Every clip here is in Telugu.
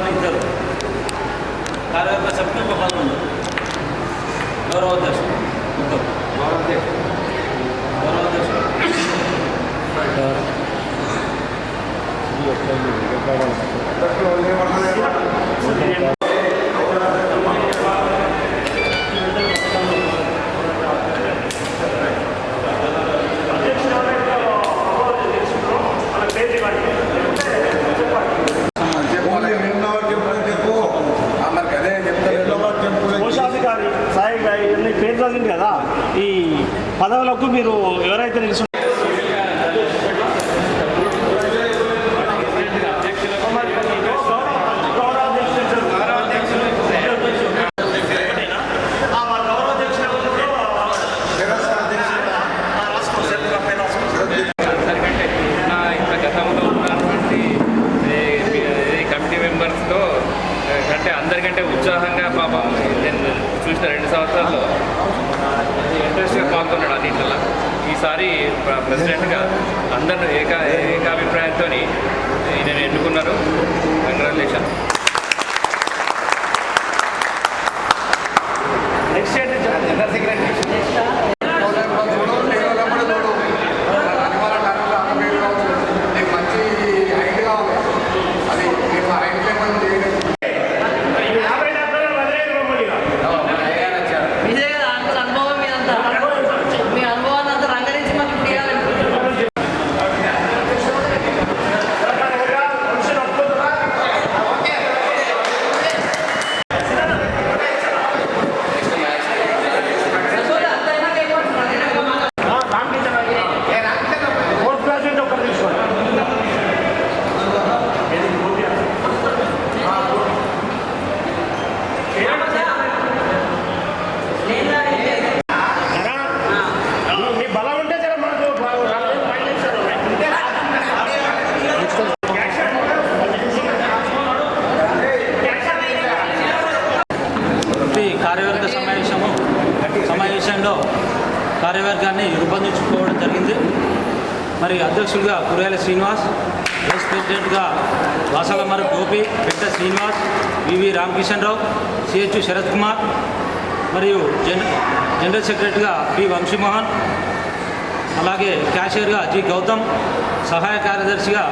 సలహాదారులు ఇద్దరు కార్యవర్గ సభ్యులు ఒక పదకొండు గౌరవ అధ్యక్షుడు ముగ్గురు గౌరవ పదవులకు మీరు ఎవరైతే నిలుసు రెండు ఇంట్రెస్ట్గా పాల్గొన్నాడు అన్నింటిలో ఈసారి ప్ర- ప్రెసిడెంట్గా అందరూ ఏకా ఏకాభిప్రాయంతో నేను ఎన్నుకున్నారు. కంగ్రాచులేషన్ కార్యవర్గాన్ని రూపొందించుకోవడం జరిగింది. మరి అధ్యక్షులుగా కురేల శ్రీనివాస్ వైస్ ప్రెసిడెంట్గా వాసలమర గోపి పెద్ద Srinivas V V Ramakishan Rao C H Sharath Kumar మరియు జన జనరల్ సెక్రటరీగా పి వంశీమోహన్ అలాగే క్యాషియర్గా జి గౌతమ్ సహాయ కార్యదర్శిగా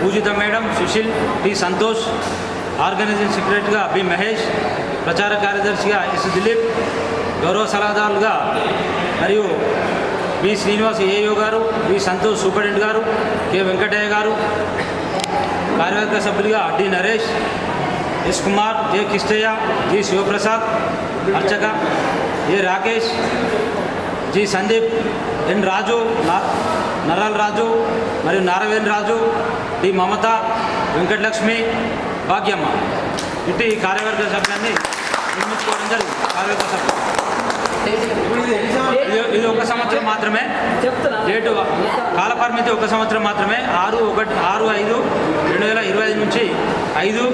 Pujitha madam Sushil T Santosh organizing సెక్రటరీగా బి మహేష్ ప్రచార కార్యదర్శిగా ఎస్ దిలీప్ గౌరవ సలహాదారులుగా మరియు బి శ్రీనివాస్ ఏయో గారు బి సంతోష్ సూపరింటెండెంట్ గారు కె వెంకటయ్య గారు కార్యవర్గ సభ్యులుగా D Naresh S Kumar J Kistaiah G Sivaprasad అర్చక A Rakesh G Sandeep N Raju నా నరాల్ రాజు మరియు నారవేణ్ రాజు డి మమత వెంకటలక్ష్మి భాగ్యమ్మ. ఇటు కార్యవర్గ సభ్యులన్నీ నిర్మించుకోవడం జరిగింది. కార్యవర్గ సభ్యులు ఇది ఒక సంవత్సరం మాత్రమే. డేటు కాలపరిమితి ఒక సంవత్సరం మాత్రమే. ఆరు ఒకటి ఆరు ఐదు రెండు వేల ఇరవై ఐదు నుంచి ఐదు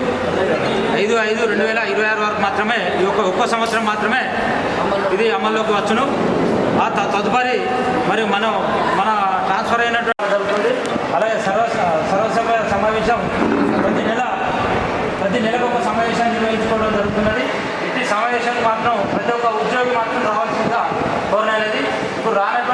ఐదు ఐదు రెండు వేల ఇరవై ఆరు వరకు మాత్రమే. ఈ యొక్క ఒక్క సంవత్సరం మాత్రమే ఇది అమల్లోకి వచ్చును. ఆ తదుపరి మరి మనం మన ట్రాన్స్ఫర్ అయినటువంటి మాత్రం ప్రతి ఒక్క ఉద్యోగి మాత్రం రావాల్సిందిగా కోరినది ఇప్పుడు రానటువంటి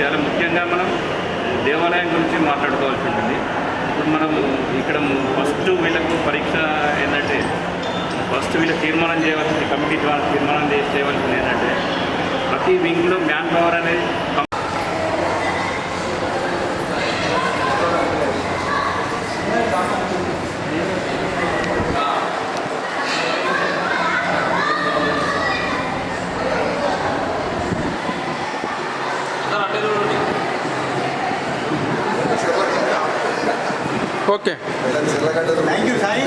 విషయాలు ముఖ్యంగా మనం దేవాలయం గురించి మాట్లాడుకోవాల్సి ఉంటుంది. ఇప్పుడు మనం ఇక్కడ ఫస్ట్ వీళ్ళకు పరీక్ష ఏంటంటే ఫస్ట్ వీళ్ళు తీర్మానం చేయవలసింది కమిటీ ద్వారా తీర్మానం చేసి చేయవలసింది ఏంటంటే ప్రతి వింగ్లో మ్యాన్ పవర్ అనేది ఓకే థ్యాంక్ యూ సాయి